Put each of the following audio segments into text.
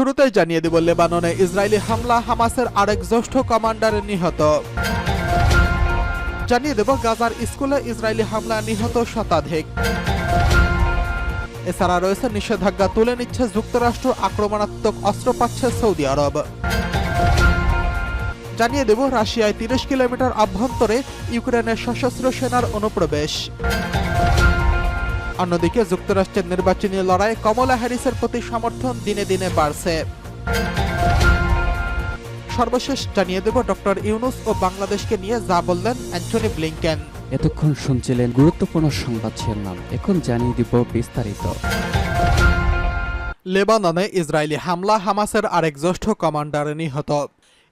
শুরুতেই জানিয়ে দেব, লেবাননে ইসরায়েলি হামলা, হামাসের আরেক জ্যেষ্ঠ কমান্ডার নিহত। জানিয়ে দেব, গাজার স্কুলে ইসরায়েলি হামলা নিহত শতাধিক। এছাড়া রয়েছে নিষেধাজ্ঞা তুলে নিচ্ছে যুক্তরাষ্ট্র, আক্রমণাত্মক অস্ত্র পাচ্ছে সৌদি আরব। জানিয়ে দেব, রাশিয়ায় তিরিশ কিলোমিটার অভ্যন্তরে ইউক্রেনের সশস্ত্র সেনার অনুপ্রবেশ। অন্যদিকে যুক্তরাষ্ট্রের নির্বাচনী লড়াই কমলা হ্যারিসের প্রতি সমর্থন দিনে দিনে বাড়ছে। সর্বশেষ জানিয়ে দেব ডক্টর ইউনুস ও বাংলাদেশকে নিয়ে যা বললেন অ্যান্টনি ব্লিংকেন। এতক্ষণ শুনছিলেন গুরুত্বপূর্ণ সংবাদ শিরোনাম। এখন জানিয়ে দিব বিস্তারিত। লেবাননে ইসরায়েলি হামলা হামাসের আরেক জ্যেষ্ঠ কমান্ডার নিহত।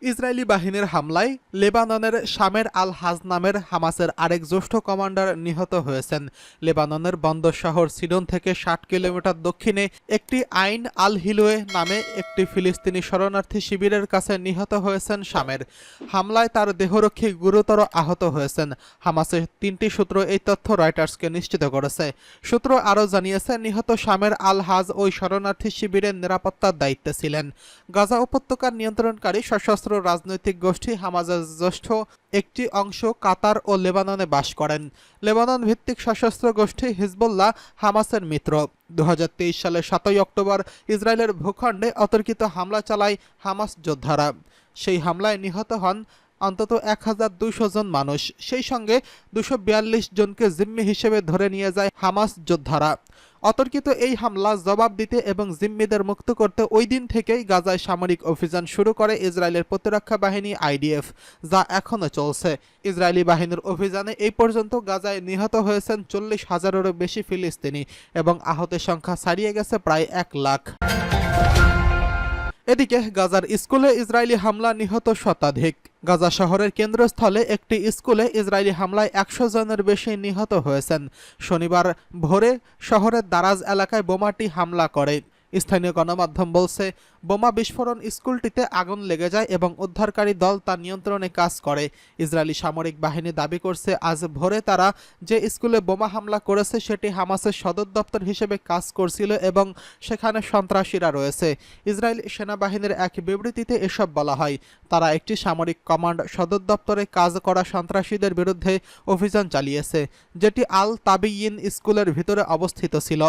ইসরায়েলি বাহিনীর হামলায় লেবাননের শামের আল হাজ নামের হামাসের আরেক জ্যেষ্ঠ কমান্ডার নিহত হয়েছেন। লেবাননের বন্দর শহর সিডন থেকে ষাট কিলোমিটার দক্ষিণে একটি আইন আল হিলোয়ে নামে একটি ফিলিস্তিনি শরণার্থী শিবিরের কাছে নিহত হয়েছেন শামের। হামলায় তার দেহরক্ষী গুরুতর আহত হয়েছেন। হামাসের তিনটি সূত্র এই তথ্য রয়টার্সকে নিশ্চিত করেছে। সূত্র আরও জানিয়েছে, নিহত শামের আল হাজ ওই শরণার্থী শিবিরের নিরাপত্তার দায়িত্বে ছিলেন। গাজা উপত্যকার নিয়ন্ত্রণকারী সশস্ত্র রাজনৈতিক গোষ্ঠী হামাজের জ্যেষ্ঠ একটি অংশ কাতার ও লেবাননে বাস করেন। লেবানন ভিত্তিক সশস্ত্র গোষ্ঠী হিজবুল্লাহ হামাসের মিত্র। দু সালের সাতই অক্টোবর ইসরায়েলের ভূখণ্ডে অতর্কিত হামলা চালায় হামাস যোদ্ধারা। সেই হামলায় নিহত হন অন্তত এক হাজার দুইশো জন মানুষ। সেই সঙ্গে দুশো জনকে জিম্মি হিসেবে ধরে নিয়ে যায় হামাস যোদ্ধারা। অতর্কিত এই হামলা জবাব দিতে এবং জিম্মিদের মুক্ত করতে ওই দিন থেকেই গাজায় সামরিক অভিযান শুরু করে ইসরায়েলের প্রতিরক্ষা বাহিনী আইডিএফ, যা এখনও চলছে। ইসরায়েলি বাহিনীর অভিযানে এই পর্যন্ত গাজায় নিহত হয়েছেন চল্লিশ হাজারেরও বেশি ফিলিস্তিনি এবং আহতের সংখ্যা ছাড়িয়ে গেছে প্রায় এক লাখ। এদিকে গাজার স্কুলে ইসরায়েলি হামলা নিহত শতাধিক। গাজা শহরের কেন্দ্রস্থলে একটি স্কুলে ইসরায়েলি হামলায় একশো জনের বেশি নিহত হয়েছেন। শনিবার ভোরে শহরের দারাজ এলাকায় বোমাটি হামলা করে। স্থানীয় গণমাধ্যম বলছে, বোমা বিস্ফোরণ স্কুলটিতে আগুন লেগে যায় এবং উদ্ধারকারী দল তা নিয়ন্ত্রণে কাজ করে। ইসরায়েলি সামরিক বাহিনী দাবি করছে, আজ ভোরে তারা যে স্কুলে বোমা হামলা করেছে সেটি হামাসের সদর দপ্তর হিসেবে কাজ করছিল এবং সেখানে সন্ত্রাসীরা রয়েছে। ইসরায়েল সেনাবাহিনীর এক বিবৃতিতে এসব বলা হয়। তারা একটি সামরিক কমান্ড সদর দপ্তরে কাজ করা সন্ত্রাসীদের বিরুদ্ধে অভিযান চালিয়েছে, যেটি আল তাবিয়িন স্কুলের ভিতরে অবস্থিত ছিল।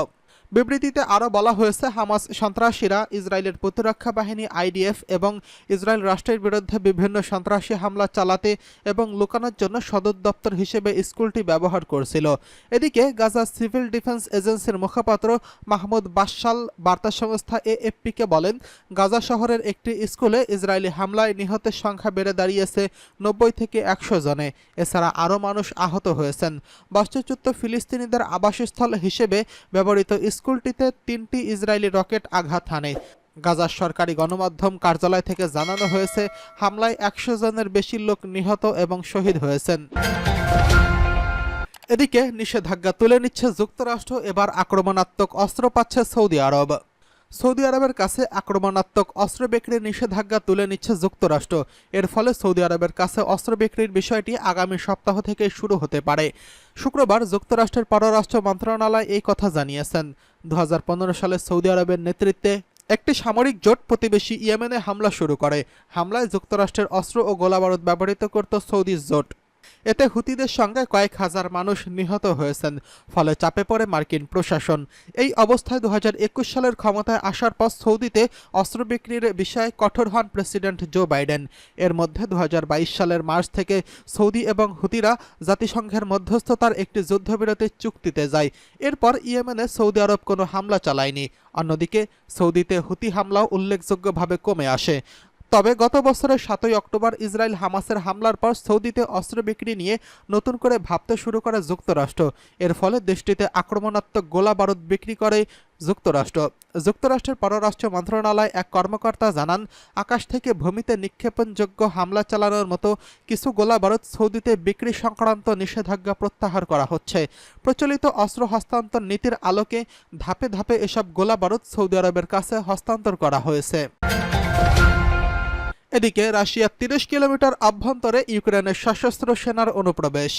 বিবৃতিতে আরও বলা হয়েছে, হামাস সন্ত্রাসীরা ইসরায়েলের প্রতিরক্ষা বাহিনী, আইডিএফ এবং ইসরায়েল রাষ্ট্রের বিরুদ্ধে বিভিন্ন সন্ত্রাসী হামলা চালাতে এবং লুকানোর জন্য সদর দপ্তর হিসেবে স্কুলটি ব্যবহার করছিল। এদিকে গাজা সিভিল ডিফেন্স এজেন্সির মুখপাত্র মাহমুদ বাশাল বার্তা সংস্থা এএফপিকে বলেন, গাজা শহরের একটি স্কুলে ইসরায়েলি হামলায় নিহতের সংখ্যা বেড়ে দাঁড়িয়েছে নব্বই থেকে একশো জনে। এছাড়া আরও মানুষ আহত হয়েছেন। বাস্তুচ্যুত ফিলিস্তিনিদের আবাসস্থল হিসেবে ব্যবহৃত স্কুলটিতে তিনটি ইসরায়েলি রকেট আঘাত হানে। গাজার সরকারি গণমাধ্যম কার্যালয় থেকে জানানো হয়েছে, হামলায় একশো জনের বেশি লোক নিহত এবং শহীদ হয়েছেন। এদিকে নিষেধাজ্ঞা তুলে নিচ্ছে যুক্তরাষ্ট্র, এবার আক্রমণাত্মক অস্ত্র পাচ্ছে সৌদি আরব। সৌদি আরবের কাছে আক্রমণাত্মক অস্ত্র বিক্রির নিষেধাজ্ঞা তুলে নিচ্ছে যুক্তরাষ্ট্র। এর ফলে সৌদি আরবের কাছে অস্ত্র বিক্রির বিষয়টি আগামী সপ্তাহ থেকে শুরু হতে পারে। শুক্রবার যুক্তরাষ্ট্রের পররাষ্ট্র মন্ত্রণালয় এই কথা জানিয়েছেন। দু হাজার পনেরো সালে সৌদি আরবের নেতৃত্বে একটি সামরিক জোট প্রতিবেশী ইয়েমেনে হামলা শুরু করে। হামলায় যুক্তরাষ্ট্রের অস্ত্র ও গোলাবারুদ ব্যবহৃত করত সৌদি জোট। এতে হুতিদের সঙ্গে কয়েক হাজার মানুষ নিহত হয়েছেন, ফলে চাপে পড়ে মার্কিন প্রশাসন। এই অবস্থায় দুই হাজার একুশ সালের ক্ষমতায় আসার পর সৌদিতে অস্ত্র বিক্রির বিষয়ে কঠোর হন প্রেসিডেন্ট জো বাইডেন। এর মধ্যে দু হাজার বাইশ সালের মার্চ থেকে সৌদি এবং হুতিরা জাতিসংঘের মধ্যস্থতার একটি যুদ্ধবিরতির চুক্তিতে যায়। এরপর ইয়েমেনে সৌদি আরব কোনো হামলা চালায়নি। অন্যদিকে সৌদিতে হুতি হামলাও উল্লেখযোগ্যভাবে কমে আসে। তবে গত বছরের সাতই অক্টোবর ইসরায়েল হামাসের হামলার পর সৌদিতে অস্ত্র বিক্রি নিয়ে নতুন করে ভাবতে শুরু করে যুক্তরাষ্ট্র। এর ফলে দেশটিতে আক্রমণাত্মক গোলা বারুদ বিক্রি করে যুক্তরাষ্ট্র। যুক্তরাষ্ট্রের পররাষ্ট্র মন্ত্রণালয় এক কর্মকর্তা জানান, আকাশ থেকে ভূমিতে নিক্ষেপণযোগ্য হামলা চালানোর মতো কিছু গোলা বারুদ সৌদিতে বিক্রি সংক্রান্ত নিষেধাজ্ঞা প্রত্যাহার করা হচ্ছে। প্রচলিত অস্ত্র হস্তান্তর নীতির আলোকে ধাপে ধাপে এসব গোলা বারুদ সৌদি আরবের কাছে হস্তান্তর করা হয়েছে। এদিকে রাশিয়ার তিরিশ কিলোমিটার অভ্যন্তরে ইউক্রেনের সশস্ত্র সেনার অনুপ্রবেশ।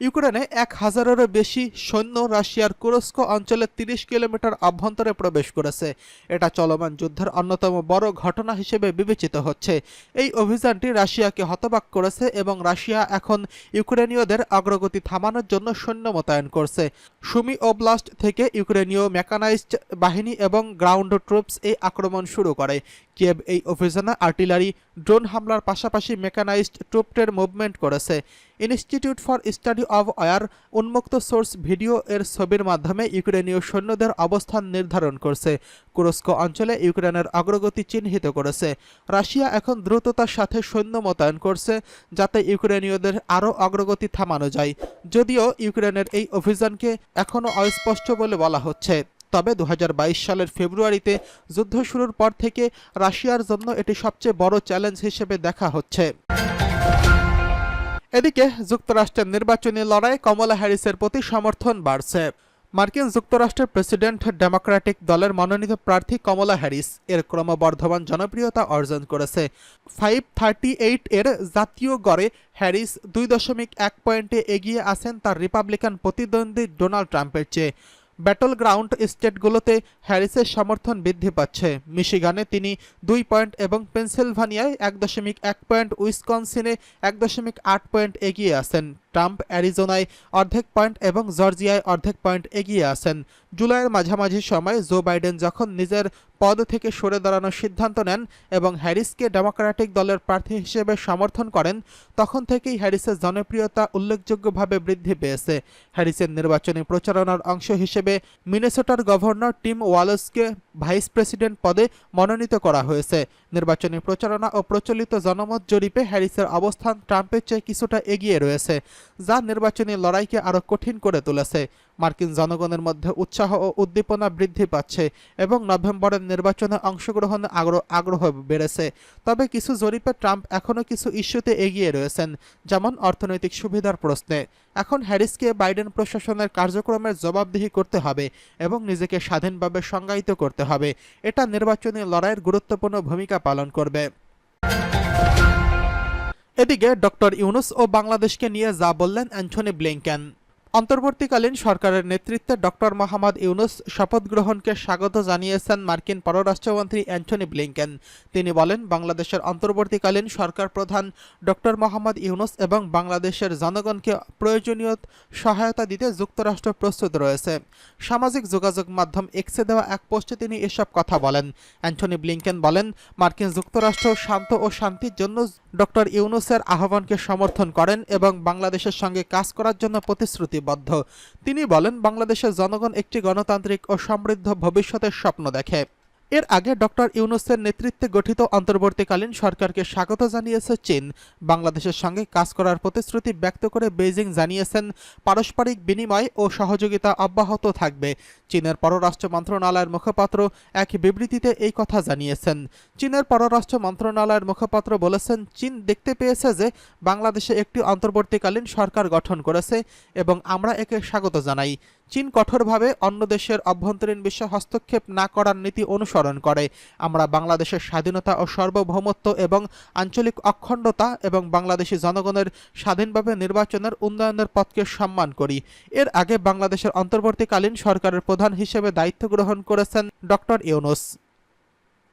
ইউক্রেনে এক হাজারেরও বেশি সৈন্য রাশিয়ার কুরস্ক অঞ্চলে তিরিশ কিলোমিটার অভ্যন্তরে প্রবেশ করেছে। এটা চলমান যুদ্ধের অন্যতম বড় ঘটনা হিসেবে বিবেচিত হচ্ছে। এই অভিযানটি রাশিয়াকে হতবাক করেছে এবং রাশিয়া এখন ইউক্রেনীয়দের অগ্রগতি থামানোর জন্য সৈন্য মোতায়েন করছে। সুমি ওব্লাস্ট থেকে ইউক্রেনীয় মেকানাইজড বাহিনী এবং গ্রাউন্ড ট্রুপস এই আক্রমণ শুরু করে। কিয়েভ এই অভিযানে আর্টিলারি, ড্রোন হামলার পাশাপাশি মেকানাইজড ট্রুপটের মুভমেন্ট করেছে। Institute for Study of War উন্মুক্ত সোর্স ভিডিও এর ছবির মাধ্যমে ইউক্রেনীয় সৈন্যদের অবস্থান নির্ধারণ করছে। কুরস্ক অঞ্চলে ইউক্রেনের অগ্রগতি চিহ্নিত করেছে। রাশিয়া এখন দ্রুততার সাথে সৈন্য মোতায়েন করছে, যাতে ইউক্রেনীয়দের আরও অগ্রগতি থামানো যায়। যদিও ইউক্রেনের এই অভিযানকে এখনও অস্পষ্ট বলে বলা হচ্ছে। তবে দু হাজার বাইশ সালের ফেব্রুয়ারিতে যুদ্ধ শুরুর পর থেকে রাশিয়ার জন্য এটি সবচেয়ে বড় চ্যালেঞ্জ হিসেবে দেখা হচ্ছে। এদিকে যুক্তরাষ্ট্রের নির্বাচনী লড়াই কমলা হ্যারিসের প্রতি সমর্থন বাড়ছে। মার্কিন যুক্তরাষ্ট্রের প্রেসিডেন্ট ডেমোক্র্যাটিক দলের মনোনীত প্রার্থী কমলা হ্যারিস এর ক্রমবর্ধমান জনপ্রিয়তা অর্জন করেছে। ফাইভ থার্টি এইট এর জাতীয় গড়ে হ্যারিস দুই দশমিক এক পয়েন্টে এগিয়ে আছেন তার রিপাবলিকান প্রতিদ্বন্দ্বী ডোনাল্ড ট্রাম্পের চেয়ে। ব্যাটল গ্রাউন্ড স্টেটগুলোতে হ্যারিসের সমর্থন বৃদ্ধি পাচ্ছে। মিশিগানে তিনি দুই পয়েন্ট এবং পেনসিলভানিয়ায় এক দশমিক এক পয়েন্ট উইসকনসিনে এক দশমিক আট পয়েন্ট এগিয়ে আছেন। ট্রাম্প অ্যারিজোনায় অর্ধেক পয়েন্ট এবং জর্জিয়ায় অর্ধেক পয়েন্ট এগিয়ে আছেন। জুলাইয়ের মাঝামাঝি সময় জো বাইডেন যখন নিজের পদ থেকে সরে দাঁড়ানোর সিদ্ধান্ত নেন এবং হ্যারিসকে ডেমোক্র্যাটিক দলের প্রার্থী হিসেবে সমর্থন করেন, তখন থেকেই হ্যারিসের জনপ্রিয়তা উল্লেখযোগ্যভাবে বৃদ্ধি পেয়েছে। হ্যারিসের নির্বাচনী প্রচারণার অংশ হিসেবে মিনেসোটার গভর্নর টিম ওয়ালসকে ভাইস প্রেসিডেন্ট পদে মনোনীত করা হয়েছে। নির্বাচনী প্রচারণা ও প্রচলিত জনমত জরিপে হ্যারিসের অবস্থান ট্রাম্পের চেয়ে কিছুটা এগিয়ে রয়েছে। যা নির্বাচনী লড়াইকে আরও কঠিন করে তুলেছে। মার্কিন জনগণের মধ্যে উৎসাহ ও উদ্দীপনা বৃদ্ধি পাচ্ছে এবং নভেম্বরের নির্বাচনে অংশগ্রহণে আগ্রহ আগ্রহ বেড়েছে। তবে কিছু জরিপে ট্রাম্প এখনও কিছু ইস্যুতে এগিয়ে রয়েছেন, যেমন অর্থনৈতিক সুবিধার প্রশ্নে। এখন হ্যারিসকে বাইডেন প্রশাসনের কার্যক্রমের জবাবদিহি করতে হবে এবং নিজেকে স্বাধীনভাবে সংজ্ঞায়িত করতে হবে। এটা নির্বাচনী লড়াইয়ের গুরুত্বপূর্ণ ভূমিকা পালন করবে। এদিকে ডক্টর ইউনুস ও বাংলাদেশকে নিয়ে যা বললেন অ্যান্থনি ব্লিংকেন। অন্তর্বর্তীকালীন সরকারের নেতৃত্বে ডক্টর মোহাম্মদ ইউনুস শপথ গ্রহণকে স্বাগত জানিয়েছেন মার্কিন পররাষ্ট্রমন্ত্রী অ্যান্থনি ব্লিংকেন। তিনি বলেন, বাংলাদেশের অন্তর্বর্তীকালীন সরকার প্রধান ডক্টর মোহাম্মদ ইউনুস এবং বাংলাদেশের জনগণকে প্রয়োজনীয় সহায়তা দিতে যুক্তরাষ্ট্র প্রস্তুত রয়েছে। সামাজিক যোগাযোগ মাধ্যম এক্সে দেওয়া এক পোস্টে তিনি এসব কথা বলেন। অ্যান্থনি ব্লিংকেন বলেন, মার্কিন যুক্তরাষ্ট্র শান্ত ও শান্তির জন্য ডক্টর ইউনুসের আহ্বানকে সমর্থন করেন এবং বাংলাদেশের সঙ্গে কাজ করার জন্য প্রতিশ্রুতিবদ্ধ তিনি বলেন বাংলাদেশের জনগণ একটি গণতান্ত্রিক ও সমৃদ্ধ ভবিষ্যতের স্বপ্ন দেখে। এর আগে ডক্টর ইউনুসের নেতৃত্বে গঠিত অন্তর্বর্তীকালীন সরকারকে স্বাগত জানিয়েছে চীন। বাংলাদেশের সঙ্গে কাজ করার প্রতিশ্রুতি ব্যক্ত করে বেইজিং জানিয়েছেন, পারস্পরিক বিনিময় ও সহযোগিতা অব্যাহত থাকবে। চীনের পররাষ্ট্র মন্ত্রণালয়ের মুখপাত্র এক বিবৃতিতে এই কথা জানিয়েছেন। চীনের পররাষ্ট্র মন্ত্রণালয়ের মুখপাত্র বলেছেন, চীন দেখতে পেয়েছে যে বাংলাদেশে একটি অন্তর্বর্তীকালীন সরকার গঠন করেছে এবং আমরা একে স্বাগত জানাই। চীন কঠোরভাবে অন্য দেশের অভ্যন্তরীণ বিষয়ে হস্তক্ষেপ না করার নীতি অনুসরণ করে। আমরা বাংলাদেশের স্বাধীনতা ও সার্বভৌমত্ব এবং আঞ্চলিক অখণ্ডতা এবং বাংলাদেশি জনগণের স্বাধীনভাবে নির্বাচনের উন্নয়নের পথকে সম্মান করি। এর আগে বাংলাদেশের অন্তর্বর্তীকালীন সরকারের প্রধান হিসেবে দায়িত্ব গ্রহণ করেছেন ডক্টর ইউনুস।